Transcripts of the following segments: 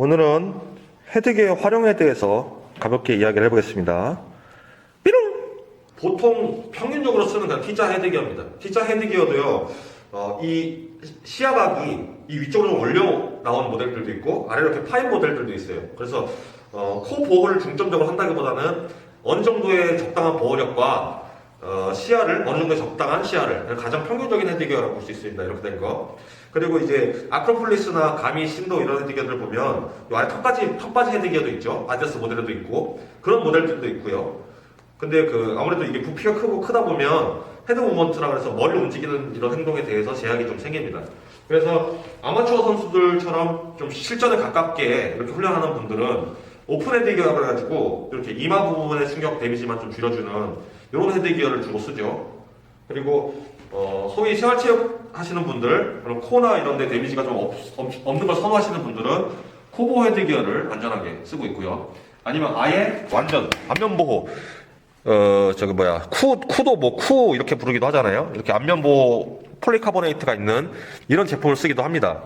오늘은 헤드기어 활용에 대해서 가볍게 이야기를 해보겠습니다. 삐롱! 보통 평균적으로 쓰는 건 T자 헤드기어입니다. T자 헤드기어도요, 어, 이 시야각이 이 위쪽으로 좀 올려 나온 모델들도 있고, 아래로 이렇게 파인 모델들도 있어요. 그래서, 어, 코 보호를 중점적으로 한다기보다는 어느 정도의 적당한 보호력과 어, 시야를 어느 정도 적당한 시야를 가장 평균적인 헤드기어라고 볼 수 있습니다. 이렇게 된 거. 그리고 이제 아크로폴리스나 가미 신도 이런 헤드기어들 보면 요 아래 턱까지 턱받이 헤드기어도 있죠. 아디다스 모델도 있고 그런 모델들도 있고요. 근데 그 아무래도 이게 부피가 크고 크다 보면 헤드 모먼트라 그래서 머리를 움직이는 이런 행동에 대해서 제약이 좀 생깁니다. 그래서 아마추어 선수들처럼 좀 실전에 가깝게 이렇게 훈련하는 분들은 오픈 헤드기어 그래가지고 이렇게 이마 부분의 충격 데미지만 좀 줄여주는 이런 헤드기어를 주로 쓰죠. 그리고 어, 소위 생활체육 하시는 분들 그런 코나 이런 데 데미지가 좀 없, 없는 걸 선호하시는 분들은 코보 헤드기어를 안전하게 쓰고 있고요. 아니면 아예 완전 안면 보호 어 저기 뭐야 쿠 쿠도 뭐 쿠 이렇게 부르기도 하잖아요. 이렇게 안면 보호 폴리카보네이트가 있는 이런 제품을 쓰기도 합니다.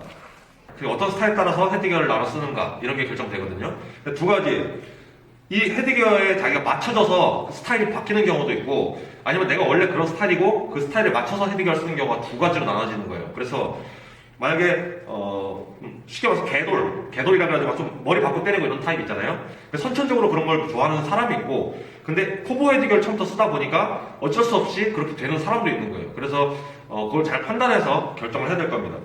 그리고 어떤 스타일에 따라서 헤드기어를 나눠 쓰는가 이런 게 결정되거든요. 두 가지 이 헤드기어에 자기가 맞춰져서 그 스타일이 바뀌는 경우도 있고 아니면 내가 원래 그런 스타일이고 그 스타일에 맞춰서 헤드기어를 쓰는 경우가 두 가지로 나눠지는 거예요. 그래서 만약에 어 음, 쉽게 말해서 개돌, 개돌이라 그래가지고 좀 머리 바꿔 때리고 이런 타입 있잖아요. 선천적으로 그런 걸 좋아하는 사람이 있고 근데 코보 헤드기어를 처음부터 쓰다 보니까 어쩔 수 없이 그렇게 되는 사람도 있는 거예요. 그래서 어 그걸 잘 판단해서 결정을 해야 될 겁니다.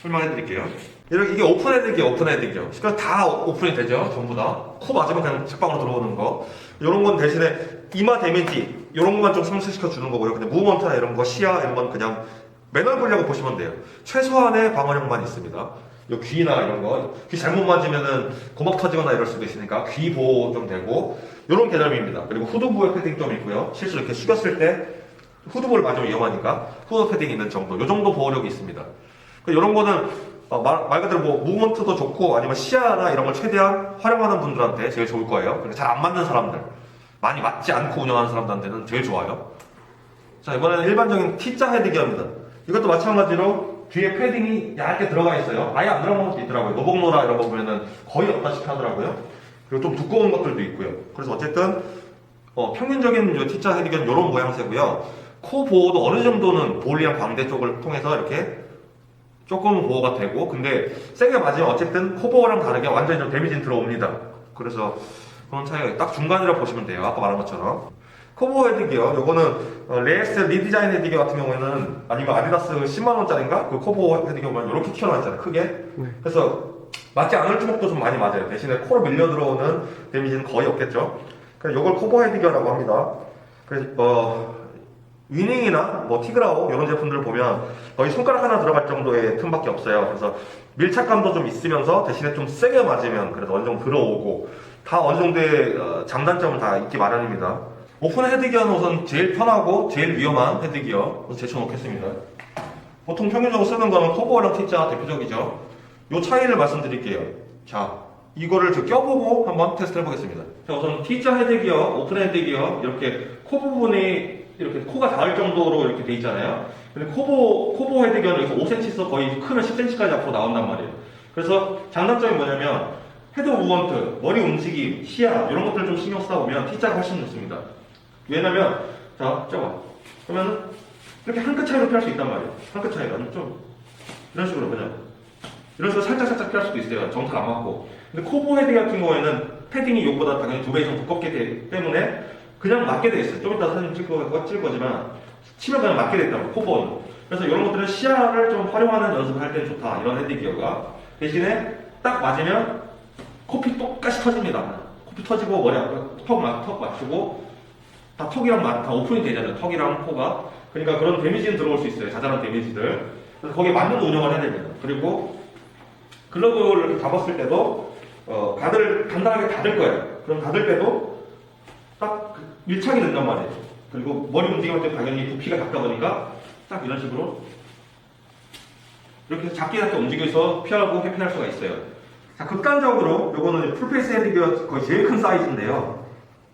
설명해 드릴게요. 이렇게 이게 오픈 헤드기어, 오픈 헤드기어. 그러니까 다 오픈이 되죠, 전부 다. 코 맞으면 그냥 책방으로 들어오는 거. 이런 건 대신에 이마 데미지, 이런 것만 좀 상쇄시켜 주는 거고요. 근데 무브먼트나 이런 거, 시야 이런 건 그냥 매너 보려고 보시면 돼요. 최소한의 방어력만 있습니다. 요 귀나 이런 거, 귀 잘못 맞으면은 고막 터지거나 이럴 수도 있으니까 귀 보호 좀 되고, 이런 개념입니다. 그리고 후두부에 패딩 좀 있고요. 실제로 이렇게 숙였을 때 후두부를 맞으면 위험하니까 후드 패딩 있는 정도, 요 정도 보호력이 있습니다. 이런 거는 어, 말, 말 그대로 뭐 무브먼트도 좋고 아니면 시야나 이런 걸 최대한 활용하는 분들한테 제일 좋을 거예요. 잘안 맞는 사람들, 많이 맞지 않고 운영하는 사람들한테는 제일 좋아요. 자 이번에는 일반적인 T자 헤드기어입니다. 이것도 마찬가지로 뒤에 패딩이 얇게 들어가 있어요. 아예 안 들어간 것도 있더라고요. 노복노라 이런 거 보면은 거의 없다시피 하더라고요. 그리고 좀 두꺼운 것들도 있고요. 그래서 어쨌든 어, 평균적인 요 T자 헤드기어는 이런 모양새고요. 코 보호도 어느 정도는 볼리랑 광대 쪽을 통해서 이렇게 조금 보호가 되고 근데 세게 맞으면 어쨌든 코보호랑 다르게 완전히 좀 데미지는 들어옵니다. 그래서 그런 차이가 딱 중간이라 보시면 돼요. 아까 말한 것처럼. 코보 헤드기어, 요거는 어, 레엑스 리디자인 헤드기어 같은 경우에는 아니면 아디다스 10만원짜리인가? 그 코보 헤드기어 보면 이렇게 튀어나왔잖아요. 크게. 그래서 맞지 않을 주먹도 좀 많이 맞아요. 대신에 코로 밀려 들어오는 데미지는 거의 없겠죠. 그래서 요걸 코보 헤드기어라고 합니다. 그래서 어, 위닝이나 뭐 티그라우 이런 제품들을 보면 거의 손가락 하나 들어갈 정도의 틈밖에 없어요. 그래서 밀착감도 좀 있으면서 대신에 좀 세게 맞으면 그래도 어느 정도 들어오고 다 어느 정도의 어, 장단점은 다 있기 마련입니다. 오픈 헤드기어는 우선 제일 편하고 제일 위험한 헤드기어 제쳐놓겠습니다. 보통 평균적으로 쓰는 거는 코보랑 T자가 대표적이죠. 요 차이를 말씀드릴게요. 자, 이거를 저 껴보고 한번 테스트 해보겠습니다. 자, 우선 T자 헤드기어, 오픈 헤드기어 이렇게 코 부분이 이렇게 코가 닿을 정도로 이렇게 돼 있잖아요. 근데 코보, 코보 헤드기어는 여기서 5cm에서 거의 크면 10cm까지 앞으로 나온단 말이에요. 그래서 장단점이 뭐냐면 헤드 무먼트, 머리 움직임, 시야 이런 것들 좀 신경 쓰다 보면 T자가 훨씬 좋습니다. 왜냐면 자, 저거 그러면 이렇게 한 끗 차이로 피할 수 있단 말이에요. 한 끗 차이로 좀 이런 식으로 그냥 이런 식으로 살짝 살짝 피할 수도 있어요. 정타가 안 맞고. 근데 코보 헤드 같은 경우에는 패딩이 이것보다 당연히 두 배 이상 두껍기 때- 때문에 그냥 맞게 돼 있어요. 좀 이따 사진 찍고 찍을 거지만 치면 그냥 맞게 돼 있다고 코보는. 그래서 이런 것들은 시야를 좀 활용하는 연습을 할때 좋다. 이런 헤드 기어가 대신에 딱 맞으면 코피 똑같이 터집니다. 코피 터지고 머리 앞에 턱, 맞, 턱 맞추고 다 턱이랑 맞, 다 오픈이 되잖아요. 턱이랑 코가. 그러니까 그런 데미지는 들어올 수 있어요. 자잘한 데미지들. 그래서 거기에 맞는 운영을 해야 됩니다. 그리고 글러브를 잡았을 때도 어, 가드를 단단하게 닫을 거예요. 그럼 닫을 때도 딱그 밀착이 된단 말이에요. 그리고 머리 움직임할 때 당연히 부피가 작다 보니까 딱 이런 식으로 이렇게 작게 작게 움직여서 피하고 회피할 수가 있어요. 자, 극단적으로 요거는 풀페이스 헤드기어 거의 제일 큰 사이즈인데요.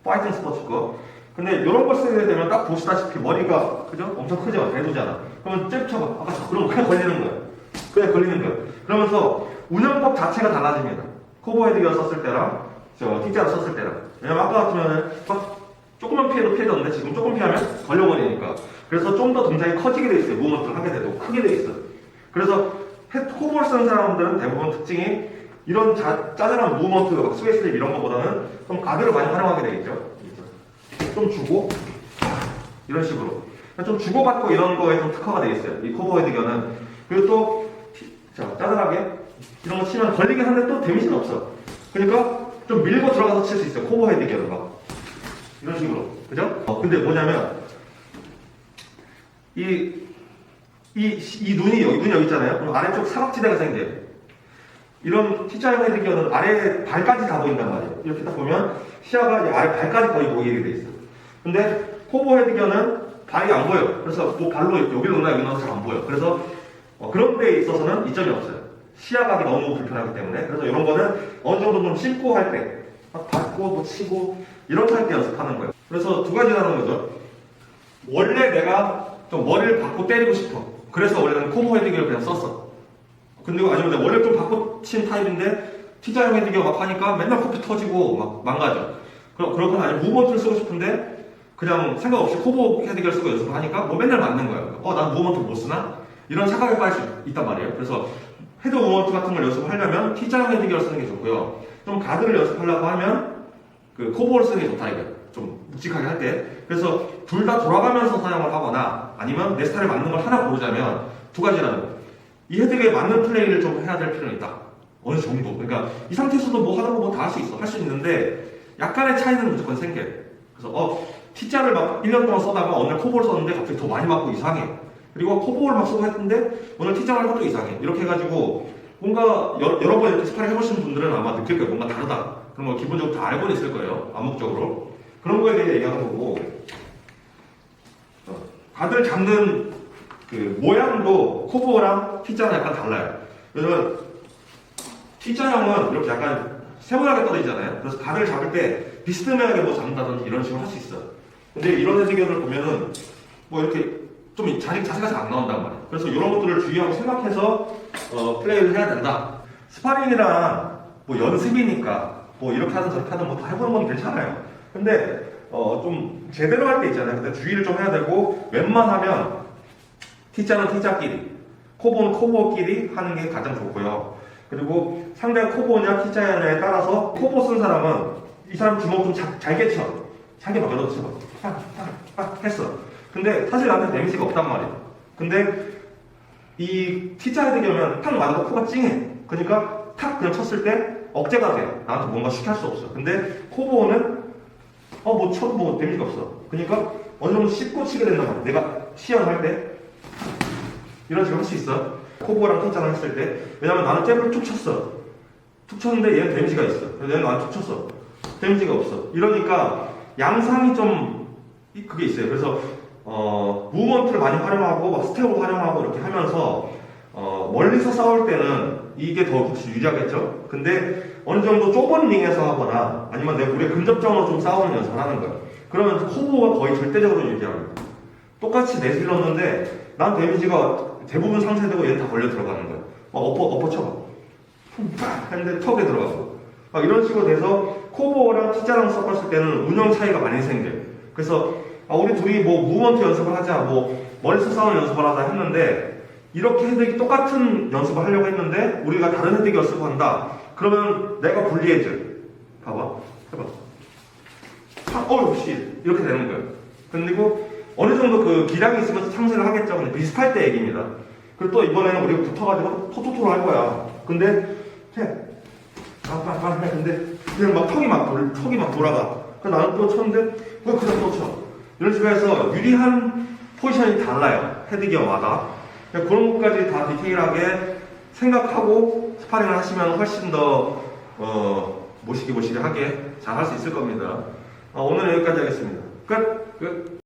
파이팅 스포츠 거. 근데 이런 걸 쓰게 되면 딱 보시다시피 머리가 그죠? 엄청 크죠? 대두잖아. 그러면 잽 쳐봐. 아까 그럼 그냥 걸리는 거예요. 그냥 걸리는 거예요. 그러면서 운영법 자체가 달라집니다. 코보 헤드기어 썼을 때랑 저 T자를 썼을 때랑 왜냐면 아까 같으면 막 조금만 피해도 피해졌는데 지금 조금 피하면 걸려버리니까. 그래서 좀 더 동작이 커지게 돼 있어요. 무브먼트를 하게 돼도 크게 돼 있어요. 그래서 코보를 쓰는 사람들은 대부분 특징이 이런 자, 짜잘한 무브먼트 막 스웨이 슬립 이런 거보다는 좀 가드를 많이 활용하게 되겠죠. 좀 주고 이런 식으로. 좀 주고받고 이런 거에 좀 특화가 되어 있어요. 이 코버 헤드견은. 그리고 또 티- 자, 짜잘하게 이런 거 치면 걸리긴 한데 또 데미지는 없어. 그러니까 좀 밀고 들어가서 칠 수 있어요. 코버 헤드견은 막 이런 식으로 그죠? 어, 근데 뭐냐면 이 이, 이 눈이 여기, 눈이 여기 있잖아요. 그럼 아래쪽 사각지대가 생겨요. 이런 T자형 헤드기어는 아래 발까지 다 보인단 말이에요. 이렇게 딱 보면 시야가 이 아래 발까지 거의 보이게 돼 있어요. 근데 코보 헤드기어는 발이 안 보여. 그래서 뭐 발로 여기로 넣나 여기 넣어서 잘 안 보여. 그래서 어, 그런 데에 있어서는 이점이 없어요. 시야각이 너무 불편하기 때문에. 그래서 이런 거는 어느 정도 좀 심고 할 때, 막 받고 뭐 치고 거할때 연습하는 거예요. 그래서 두 가지라는 거죠. 원래 내가 좀 머리를 받고 때리고 싶어. 그래서 원래는 코보 헤드기어를 그냥 썼어. 근데 아니면 내가 원래 좀 바꿔 친 타입인데 T자형 헤드기어 막 하니까 맨날 코피 터지고 막 망가져. 그럼 건 아니고 무브먼트를 쓰고 싶은데 그냥 생각 없이 코보 헤드기어를 쓰고 연습을 하니까 뭐 맨날 맞는 거야. 어, 난 무브먼트 못 쓰나? 이런 착각에 빠질 수 있단 말이에요. 그래서 헤드 무브먼트 같은 걸 연습하려면 T자형 헤드기어를 쓰는 게 좋고요. 좀 가드를 연습하려고 하면 그 코보를 쓰는 게 좋다 이거야. 좀 묵직하게 할 때. 그래서 둘 다 돌아가면서 사용을 하거나 아니면 내 스타일에 맞는 걸 하나 고르자면 두 가지라는 거예요. 이 헤드에 맞는 플레이를 좀 해야 될 필요는 있다. 어느 정도. 그러니까 이 상태에서도 뭐거뭐다할 수 있어. 할 수 있는데 약간의 차이는 무조건 생겨요. 그래서 어 T자를 막 1년 동안 써다가 오늘 코볼 썼는데 갑자기 더 많이 맞고 이상해. 그리고 코볼 막 쓰고 했는데 오늘 T자를 하도 이상해. 이렇게 해가지고 뭔가 여, 여러 번 이렇게 스파링 해보시는 분들은 아마 느낄 거예요. 뭔가 다르다. 그런 거 기본적으로 다 알고는 있을 거예요. 암묵적으로. 그런 거에 대해 얘기하는 거고 어, 다들 잡는 그 모양도 코보랑 T자는 약간 달라요. 왜냐면 T자형은 이렇게 약간 세모나게 떨어지잖아요. 그래서 가드를 잡을 때 비스듬하게 뭐 잡는다든지 이런 식으로 할 수 있어요. 근데 이런 헤드기어를 보면은 뭐 이렇게 좀 자식 자세가 잘 안 나온단 말이에요. 그래서 이런 것들을 주의하고 생각해서 어, 플레이를 해야 된다. 스파링이랑 뭐 연습이니까 뭐 이렇게 하든 저렇게 하든 뭐 다 해보는 건 괜찮아요. 근데 어, 좀 제대로 할 때 있잖아요. 근데 주의를 좀 해야 되고 웬만하면 T자는 T자끼리, 코보는 코보끼리 하는 게 가장 좋고요. 그리고 상대가 코보냐 T자냐에 따라서 코보 쓴 사람은 이 사람 주먹 좀 잘, 잘게 쳐. 잘게 막 열어서 쳐. 팍, 팍, 팍 했어. 근데 사실 나한테 데미지가 없단 말이에요. 근데 이 T자 헤드기면 탁 맞아도 코가 찡해. 그러니까 탁 그냥 쳤을 때 억제가 돼요. 나한테 뭔가 할수 없어. 근데 코보는 어, 뭐 쳐도 뭐 데미지가 없어. 그러니까 어느 정도 씹고 치게 된단 말이야. 내가 시연을 할 때. 이런 식으로 할 수 있어. 코보랑 T자랑 했을 때. 왜냐면 나는 잽을 툭 쳤어. 툭 쳤는데 얘는 데미지가 있어. 얘는 나한테 툭 쳤어. 데미지가 없어. 이러니까 양상이 좀 이- 그게 있어요. 그래서 어, 무브먼트를 많이 활용하고 막 스텝을 활용하고 이렇게 하면서 어, 멀리서 싸울 때는 이게 더 혹시 유리하겠죠? 근데 어느 정도 좁은 링에서 하거나 아니면 내가 우리 근접점으로 좀 싸우는 연습을 하는 거야. 그러면 코보가 거의 절대적으로 유리합니다. 똑같이 내질렀는데 난 데미지가 대부분 상쇄되고 얘는 다 걸려 들어가는 거야. 막 엎어, 엎어 쳐봐. 팍! 했는데 턱에 들어가고. 막 이런 식으로 돼서 코보랑 T자랑 섞었을 때는 운영 차이가 많이 생겨요. 그래서 아, 우리 둘이 뭐 무먼트 연습을 하자, 뭐 머리서 싸우는 연습을 하자 했는데 이렇게 헤드기 똑같은 연습을 하려고 했는데 우리가 다른 헤드기 연습을 한다. 그러면 내가 불리해져. 봐봐. 해봐. 팍! 어, 역시 이렇게 되는 거예요. 그리고 어느 정도 그 기량이 있으면서 참새를 하겠죠. 근데 비슷할 때 얘기입니다. 그리고 또 이번에는 우리가 붙어가지고 토토토로 할 거야. 근데 해. 빵빵빵 해. 근데 그냥 막 턱이 막 돌, 턱이 막 돌아가. 그래서 나는 또 쳤는데 왜 그냥 또 쳐. 이런 식으로 해서 유리한 포지션이 달라요. 헤드기어마다. 그런 것까지 다 디테일하게 생각하고 스파링을 하시면 훨씬 더 어, 모시기 모시기 하게 잘 할 수 있을 겁니다. 어, 오늘은 여기까지 하겠습니다. 끝! 끝!